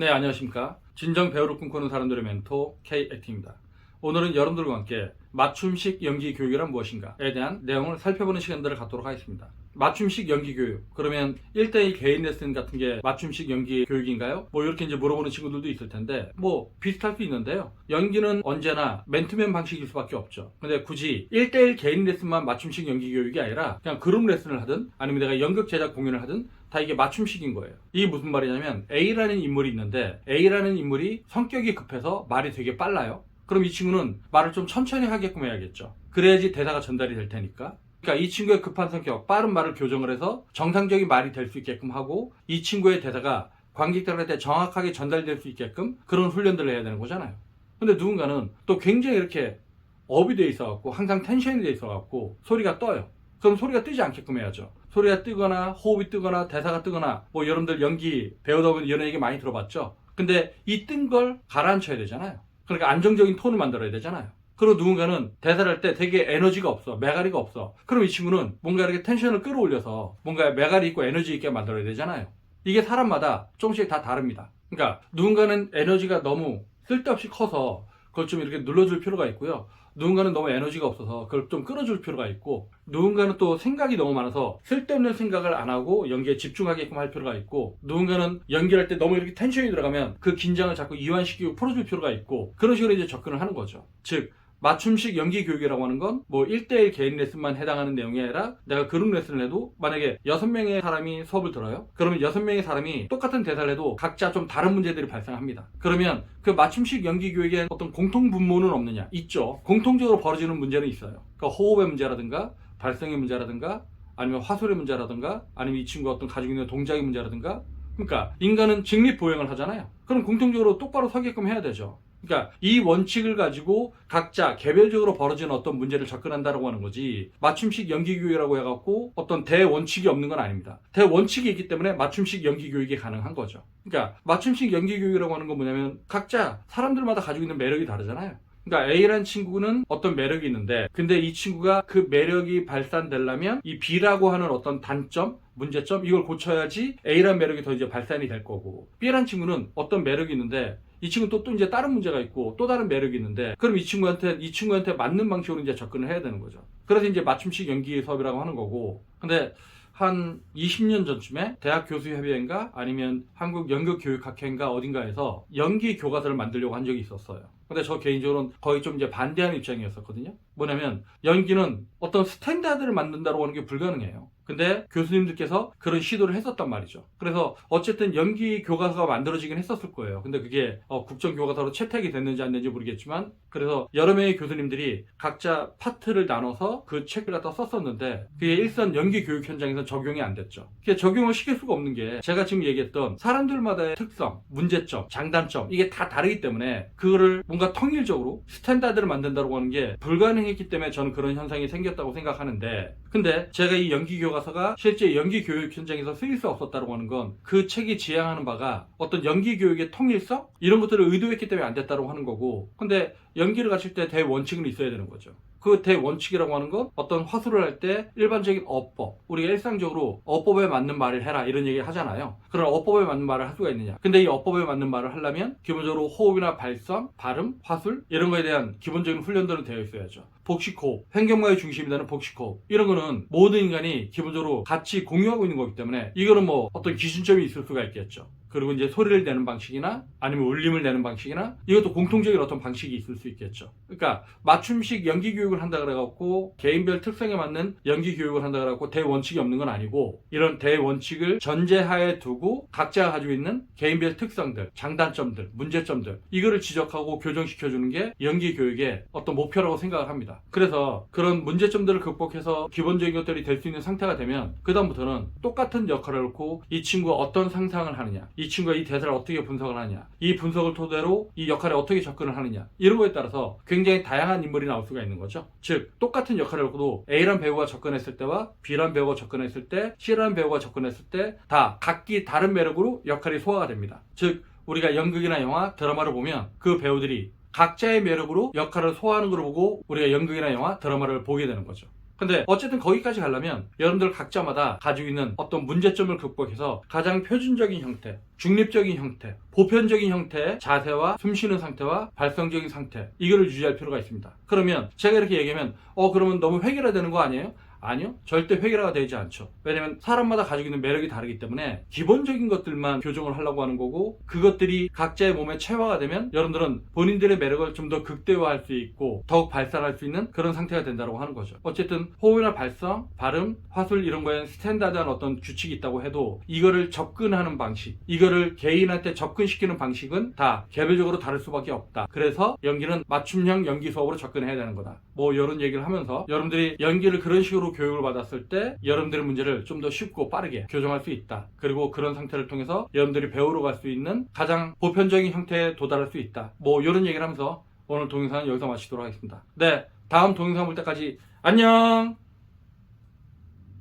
네, 안녕하십니까. 진정 배우를 꿈꾸는 사람들의 멘토 K-액팅입니다. 오늘은 여러분들과 함께 맞춤식 연기 교육이란 무엇인가에 대한 내용을 살펴보는 시간들을 갖도록 하겠습니다. 맞춤식 연기 교육. 그러면 1대1 개인 레슨 같은 게 맞춤식 연기 교육인가요? 뭐 이렇게 이제 물어보는 친구들도 있을 텐데 뭐 비슷할 수 있는데요. 연기는 언제나 맨투맨 방식일 수밖에 없죠. 근데 굳이 1대1 개인 레슨만 맞춤식 연기 교육이 아니라 그냥 그룹 레슨을 하든 아니면 내가 연극 제작 공연을 하든 다 이게 맞춤식인 거예요. 이게 무슨 말이냐면 A라는 인물이 있는데 A라는 인물이 성격이 급해서 말이 되게 빨라요. 그럼 이 친구는 말을 좀 천천히 하게끔 해야겠죠. 그래야지 대사가 전달이 될 테니까. 그러니까 이 친구의 급한 성격, 빠른 말을 교정을 해서 정상적인 말이 될 수 있게끔 하고 이 친구의 대사가 관객들한테 정확하게 전달될 수 있게끔 그런 훈련들을 해야 되는 거잖아요. 근데 누군가는 또 굉장히 이렇게 업이 돼 있어갖고 항상 텐션이 돼 있어갖고 소리가 떠요. 그럼 소리가 뜨지 않게끔 해야죠. 소리가 뜨거나 호흡이 뜨거나 대사가 뜨거나 뭐 여러분들 연기 배우다 보면 이런 얘기 많이 들어봤죠. 근데 이 뜬 걸 가라앉혀야 되잖아요. 그러니까 안정적인 톤을 만들어야 되잖아요. 그리고 누군가는 대사를 할 때 되게 에너지가 없어. 메가리가 없어. 그럼 이 친구는 뭔가 이렇게 텐션을 끌어올려서 뭔가 메가리 있고 에너지 있게 만들어야 되잖아요. 이게 사람마다 조금씩 다 다릅니다. 그러니까 누군가는 에너지가 너무 쓸데없이 커서 그걸 좀 이렇게 눌러줄 필요가 있고요. 누군가는 너무 에너지가 없어서 그걸 좀 끌어줄 필요가 있고 누군가는 또 생각이 너무 많아서 쓸데없는 생각을 안 하고 연기에 집중하게끔 할 필요가 있고 누군가는 연기할 때 너무 이렇게 텐션이 들어가면 그 긴장을 자꾸 이완시키고 풀어줄 필요가 있고 그런 식으로 이제 접근을 하는 거죠. 즉 맞춤식 연기 교육이라고 하는 건 뭐 1대1 개인 레슨만 해당하는 내용이 아니라 내가 그룹 레슨을 해도 만약에 6명의 사람이 수업을 들어요. 그러면 6명의 사람이 똑같은 대사를 해도 각자 좀 다른 문제들이 발생합니다. 그러면 그 맞춤식 연기 교육에 어떤 공통 분모는 없느냐? 있죠. 공통적으로 벌어지는 문제는 있어요. 그러니까 호흡의 문제라든가 발성의 문제라든가 아니면 화술의 문제라든가 아니면 이 친구가 어떤 가지고 있는 동작의 문제라든가 그러니까 인간은 직립 보행을 하잖아요. 그럼 공통적으로 똑바로 서게끔 해야 되죠. 그러니까 이 원칙을 가지고 각자 개별적으로 벌어지는 어떤 문제를 접근한다라고 하는 거지 맞춤식 연기 교육이라고 해갖고 어떤 대원칙이 없는 건 아닙니다. 대원칙이 있기 때문에 맞춤식 연기 교육이 가능한 거죠. 그러니까 맞춤식 연기 교육이라고 하는 건 뭐냐면 각자 사람들마다 가지고 있는 매력이 다르잖아요. 그러니까 A라는 친구는 어떤 매력이 있는데 근데 이 친구가 그 매력이 발산되려면 이 B라고 하는 어떤 단점 문제점 이걸 고쳐야지 A라는 매력이 더 이제 발산이 될 거고 B라는 친구는 어떤 매력이 있는데 이 친구 또, 또 이제 다른 문제가 있고 또 다른 매력이 있는데 그럼 이 친구한테 이 친구한테 맞는 방식으로 이제 접근을 해야 되는 거죠. 그래서 이제 맞춤식 연기 수업이라고 하는 거고 근데 한 20년 전쯤에 대학 교수 협의회인가 아니면 한국 연극 교육 학회인가 어딘가에서 연기 교과서를 만들려고 한 적이 있었어요. 근데 저 개인적으로는 거의 좀 이제 반대하는 입장이었었거든요. 뭐냐면 연기는 어떤 스탠다드를 만든다고 하는 게 불가능해요. 근데 교수님들께서 그런 시도를 했었단 말이죠. 그래서 어쨌든 연기 교과서가 만들어지긴 했었을 거예요. 근데 그게 어, 국정 교과서로 채택이 됐는지 안 됐는지 모르겠지만 그래서 여러 명의 교수님들이 각자 파트를 나눠서 그 책을 갖다 썼었는데 그게 일선 연기 교육 현장에서 적용이 안 됐죠. 그게 적용을 시킬 수가 없는 게 제가 지금 얘기했던 사람들마다의 특성, 문제점, 장단점 이게 다 다르기 때문에 그거를 뭔가 통일적으로 스탠다드를 만든다고 하는 게 불가능했기 때문에 저는 그런 현상이 생겼다고 생각하는데 근데 제가 이 연기 교과서가 실제 연기 교육 현장에서 쓰일 수 없었다고 하는 건 그 책이 지향하는 바가 어떤 연기 교육의 통일성 이런 것들을 의도했기 때문에 안 됐다고 하는 거고 근데 연기를 가실 때 대원칙은 있어야 되는 거죠. 그 대원칙이라고 하는 건 어떤 화술을 할 때 일반적인 어법 우리가 일상적으로 어법에 맞는 말을 해라 이런 얘기 하잖아요. 그런 어법에 맞는 말을 할 수가 있느냐? 근데 이 어법에 맞는 말을 하려면 기본적으로 호흡이나 발성 발음 화술 이런 거에 대한 기본적인 훈련들은 되어 있어야죠. 복식호흡 횡격막의 중심이라는 복식호흡 이런 거는 모든 인간이 기본적으로 같이 공유하고 있는 거기 때문에 이거는 뭐 어떤 기준점이 있을 수가 있겠죠 그리고 이제 소리를 내는 방식이나 아니면 울림을 내는 방식이나 이것도 공통적인 어떤 방식이 있을 수 있겠죠. 그러니까 맞춤식 연기 교육을 한다 그래갖고 개인별 특성에 맞는 연기 교육을 한다 그래갖고 대원칙이 없는 건 아니고 이런 대원칙을 전제하에 두고 각자가 가지고 있는 개인별 특성들, 장단점들, 문제점들 이거를 지적하고 교정시켜 주는 게 연기 교육의 어떤 목표라고 생각을 합니다. 그래서 그런 문제점들을 극복해서 기본적인 것들이 될 수 있는 상태가 되면 그 다음부터는 똑같은 역할을 놓고 이 친구가 어떤 상상을 하느냐 이 친구가 이 대사를 어떻게 분석을 하느냐 이 분석을 토대로 이 역할에 어떻게 접근을 하느냐 이런 거에 따라서 굉장히 다양한 인물이 나올 수가 있는 거죠. 즉 똑같은 역할을 놓고도 A란 배우가 접근했을 때와 B란 배우가 접근했을 때 C란 배우가 접근했을 때 다 각기 다른 매력으로 역할이 소화가 됩니다. 즉 우리가 연극이나 영화 드라마를 보면 그 배우들이 각자의 매력으로 역할을 소화하는 걸 보고 우리가 연극이나 영화 드라마를 보게 되는 거죠 근데 어쨌든 거기까지 가려면 여러분들 각자마다 가지고 있는 어떤 문제점을 극복해서 가장 표준적인 형태, 중립적인 형태, 보편적인 형태의 자세와 숨쉬는 상태와 발성적인 상태 이거를 유지할 필요가 있습니다. 그러면 제가 이렇게 얘기하면 어 그러면 너무 획일화되는 거 아니에요? 아니요. 절대 획일화가 되지 않죠. 왜냐면 사람마다 가지고 있는 매력이 다르기 때문에 기본적인 것들만 교정을 하려고 하는 거고 그것들이 각자의 몸에 체화가 되면 여러분들은 본인들의 매력을 좀 더 극대화할 수 있고 더욱 발산할 수 있는 그런 상태가 된다고 하는 거죠. 어쨌든 호흡이나 발성, 발음, 화술 이런 거에 스탠다드한 어떤 규칙이 있다고 해도 이거를 접근하는 방식, 이거를 개인한테 접근시키는 방식은 다 개별적으로 다를 수밖에 없다. 그래서 연기는 맞춤형 연기 수업으로 접근해야 되는 거다. 뭐 이런 얘기를 하면서 여러분들이 연기를 그런 식으 로 교육을 받았을 때 여러분들의 문제를 좀 더 쉽고 빠르게 교정할 수 있다. 그리고 그런 상태를 통해서 여러분들이 배우러 갈 수 있는 가장 보편적인 형태에 도달할 수 있다. 뭐 이런 얘기를 하면서 오늘 동영상은 여기서 마치도록 하겠습니다. 네, 다음 동영상 볼 때까지 안녕!